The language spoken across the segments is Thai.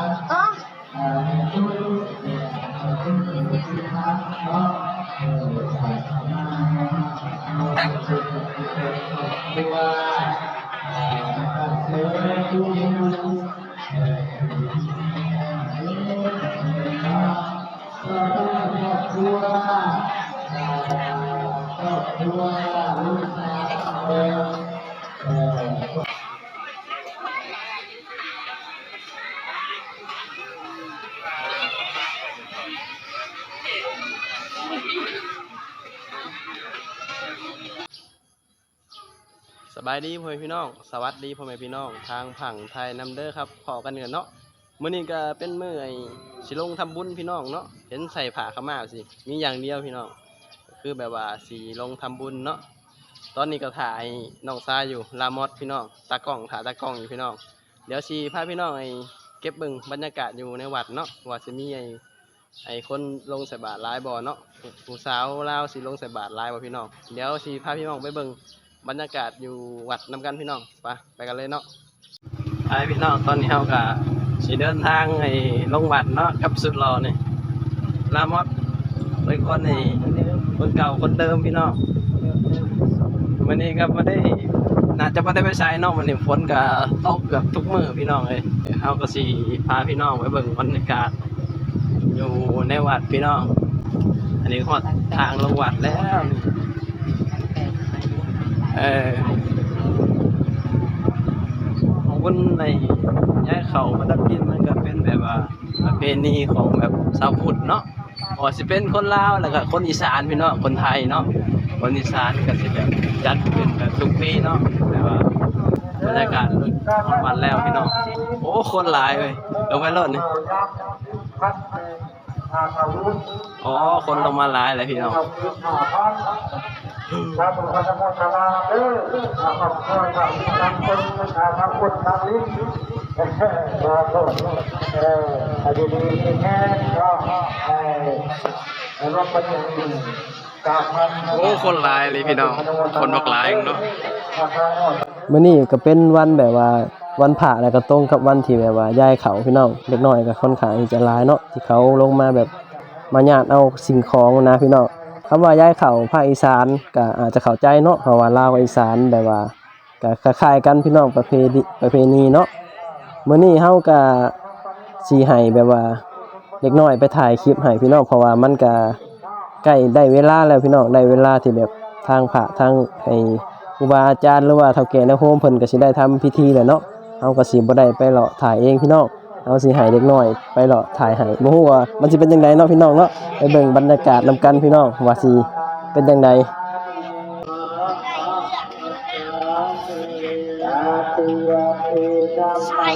อ๋อ บายดีพ่อแม่พี่น้อง สวัสดีพ่อแม่พี่น้อง ทางผังไทยนำเด้อครับพอกันเนือนเนาะมื้อนี้ก็เป็นมื้อไอ้สิลงทำบุญพี่น้องเนาะเห็นใส่ผ้าขม้าสิ มีอย่างเดียวพี่น้อง คือแบบว่าสิลงทำบุญเนาะ ตอนนี้ก็ถ่ายน้องซาอยู่ลามอดพี่น้อง ตากล้องถ่ายตากล้องอยู่พี่น้อง เดี๋ยวสิพาพี่น้องไอ้เก็บบิ่งบรรยากาศอยู่ในวัดเนาะว่าสิมีไอ้ไอ้คนลงใส่บาตรลายบ่เนาะผู้สาวลาวสิลงใส่บาตรลายบ่พี่น้อง เดี๋ยวสิพาพี่น้องไปเบิ่ง บรรยากาศอยู่วัดนำกันพี่น้องไปไปกันเลยเนาะไปพี่น้องตอนนี้เราก็สิเดินทางไอ้ลงวัดเนาะกับสุดหล่อนี่ลามอดเลยคนนี่คนเก่าคนเดิมพี่น้องวันนี้ก็ไม่ได้น่าจะไม่ได้ไปใช้เนาะวันนี้ฝนก็ตกเกือบทุกมือพี่น้องเลยเราก็สิพาพี่น้องไปเบิ่งบรรยากาศ อยู่ในวัดพี่น้อง อันนี้ฮอดทางลงวัดแล้วนี่ ของคนในย้ายเขามาดับกินมันก็เป็นแบบว่าประเพณีของแบบชาวพุทธเนาะอ๋อสิเป็นคนลาวแล้วก็คนอีสานพี่เนาะคนไทยเนาะคนอีสานก็สิแบบจัดเป็นแบบทุกปีเนาะแบบว่าบรรยากาศวันแล้วพี่น้องโอ้คนหลายเลยลงไปรถนี่อ๋อคนลงมาหลายเลยพี่น้อง พระบุพธรรมสมาเด้อพระพุทธเจ้าทางคนทางพระพุทธทางลิ้นมาโทษเอออดีตที่แท้ก็เออรับประทานโอ้คนหลายเลยพี่น้อง คนบักหลายเนาะมื้อนี้ก็เป็นวันแบบว่าวันพระแล้วก็ตรงกับวันที่แบบว่าย้ายเขาพี่น้องเล็กน้อยก็ค่อนข้างจะหลายเนาะที่เขาลงมาแบบมาญาติเอาสิ่งของนะพี่น้อง คำว่าย้ายเข่าภาคอีสานก็อาจจะเข้าใจเนาะเพราะว่าลาวกับอีสานแบบว่าก็คล้ายๆกันพี่น้องประเพณีประเพณีเนาะมื้อนี้เฮาก็สิให้แบบว่าเล็กน้อยไปถ่ายคลิปให้พี่น้องเพราะว่ามันก็ใกล้ได้เวลาแล้วพี่น้องได้เวลาที่แบบทางพระทางไอ้ครูบาอาจารย์หรือว่าเฒ่าแก่ในโฮมเพิ่นก็สิได้ทำพิธีแหละเนาะเฮาก็สิบ่ได้ไปเลาะถ่ายเองพี่น้อง เอาสิหายเล็กน้อยไปเลาะถ่ายให้บ่ฮู้ว่ามันสิเป็นจังไดเนาะพี่น้องเนาะไปเบิ่งบรรยากาศนํกันพี่น้องว่าสิเป็นจังไดใช่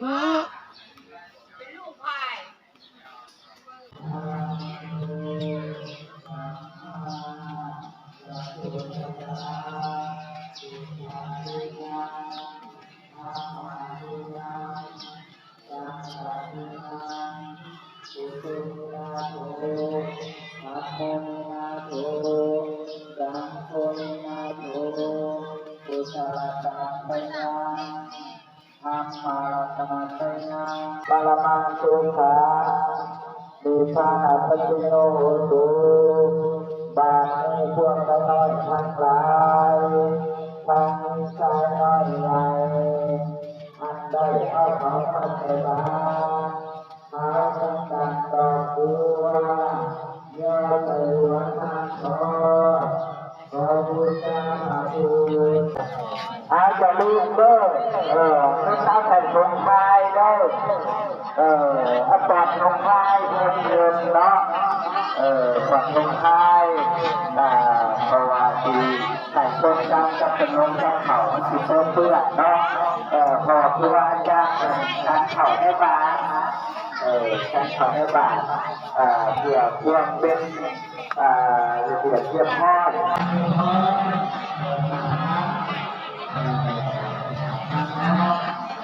Huh? บาลมังสุขาดีพานาปจิโนตุบาลีพวกน้อยทั้งหลายทั้งชายน้อยใหญ่อันได้เอาของมาใส่บา เอออเอาปอดชงพายเงินเงินเนาะเออปอดชงพายอ่าเพราะว่าที่ใส่ชงกลางกับขนมกับเขามันสิเพิ่มเพื่อเนาะเออพอคือว่าจะการเข่าให้บานเออการเข่าให้บานอ่าเพื่อเพื่อเป็นอ่าเพื่อเทียบห้อย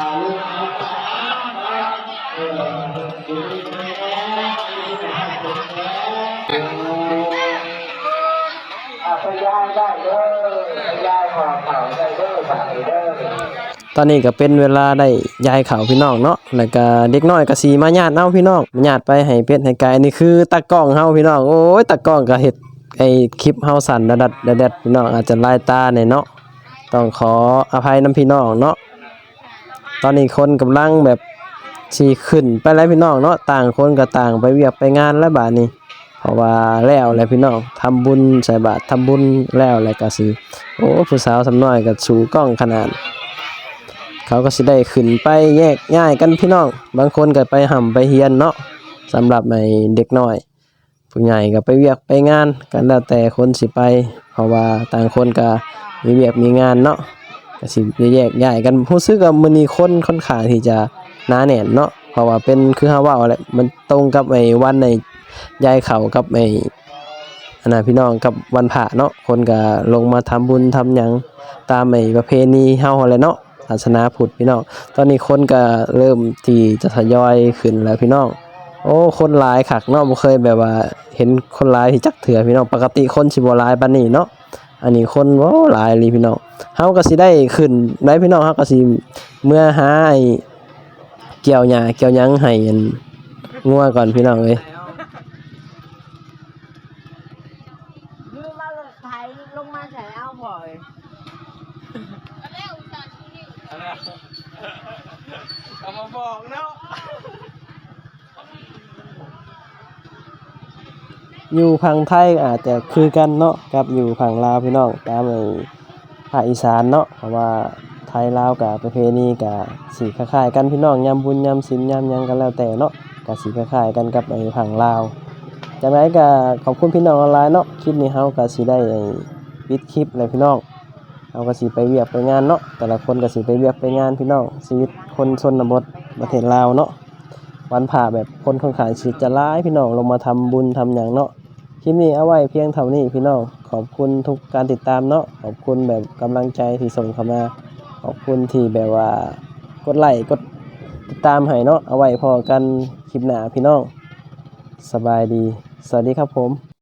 ตอนนี้ก็เป็นเวลาได้ยายเขาพี่น้องเนาะ แล้วก็เด็กน้อยก็สีมาญาติเอาพี่น้องมาญาติไปให้เป็ดให้ไก่นี่คือตากล้องเฮาพี่น้อง โอ้ยตากล้องก็เฮ็ดไอ้คลิปเฮาสั่นดัดๆแดดๆพี่น้องอาจจะลายตาหน่ยเนาะ ต้องขออภัยนํพี่น้องเนาะ ตอนนี้คนกำลังแบบสิขึ้นไปแล้วพี่น้องเนาะต่างคนก็ต่างไปเวียกไปงานแล้วบาดนี้เพราะว่าแล้วแหละพี่น้องทำบุญใส่บาตรทำบุญแล้วแหละก็สิโอ้ผู้สาวสำน้อยก็สูกล้องขนาด เขาก็สิได้ขึ้นไปแยกย้ายกันพี่น้อง บางคนก็ไปห่ำไปเฮียนเนาะสำหรับไอ้เด็กน้อย ผู้ใหญ่ก็ไปเวียกไปงานกันแล้วแต่คนสิไป เพราะว่าต่างคนก็มีเวียกมีงานเนาะ ก็สิแยกย้ายกันรู้สึกว่ามื้อนี้คนค่อนข้างที่จะหนาแน่นเนาะเพราะว่าเป็นคือเฮาเว้าแหละมันตรงกับไอ้วันในยายเขากับไอ้อันน่ะพี่น้องกับวันพระเนาะคนก็ลงมาทำบุญทำหยังตามไอ้ประเพณีเฮาแหละเนาะศาสนาพุทธพี่น้องตอนนี้คนก็เริ่มที่จะทยอยขึ้นแล้วพี่น้องโอ้คนหลายคักเนาะบ่เคยแบบว่าเห็นคนหลายที่จักเถื่อพี่น้องปกติคนสิบ่หลายปานนี้เนาะ อันนี้คนโอ้หลายอีหลีพี่น้องเฮาก็สิได้ขึ้นได้พี่น้องเฮาก็สิเมื่อหาไอ้เกี่ยวหญ้าเกี่ยวหยังให้อันงัวก่อนพี่น้องเอ้ยยืมมาเลยไทยลงมาใส่เอาบ่อยเอามาบอกเนาะ อยู่ฝั่งไทยอาจจะคือกันเนาะกับอยู่ฝั่งลาวพี่น้องตามไอ้ภาคอีสานเนาะเพราะว่าไทยลาวกับประเพณีกับสีคล้ายๆกันพี่น้องยามบุญยามศีลยามหยังกันแล้วแต่เนาะกับสีคล้ายๆกันกับไอ้ฝั่งลาวจังไดก็ขอบคุณพี่น้องออนไลน์เนาะคลิปนี้เฮาก็สิได้ปิดคลิปเลยพี่น้องเฮาก็สิไปเวียกไปงานเนาะแต่ละคนก็สิไปเวียกไปงานพี่น้องชีวิตคนชนบทประเทศลาวเนาะวันผ่าแบบคนคนขายสิจะร้ายพี่น้องลงมาทำบุญทำหยังเนาะ คลิปนี้เอาไว้เพียงเท่านี้พี่น้อง ขอบคุณทุกการติดตามเนาะ ขอบคุณแบบกำลังใจที่ส่งเข้ามา ขอบคุณที่แบบว่ากดไลค์กดติดตามให้เนาะ เอาไว้พอกันคลิปหน้าพี่น้อง สบายดี สวัสดีครับผม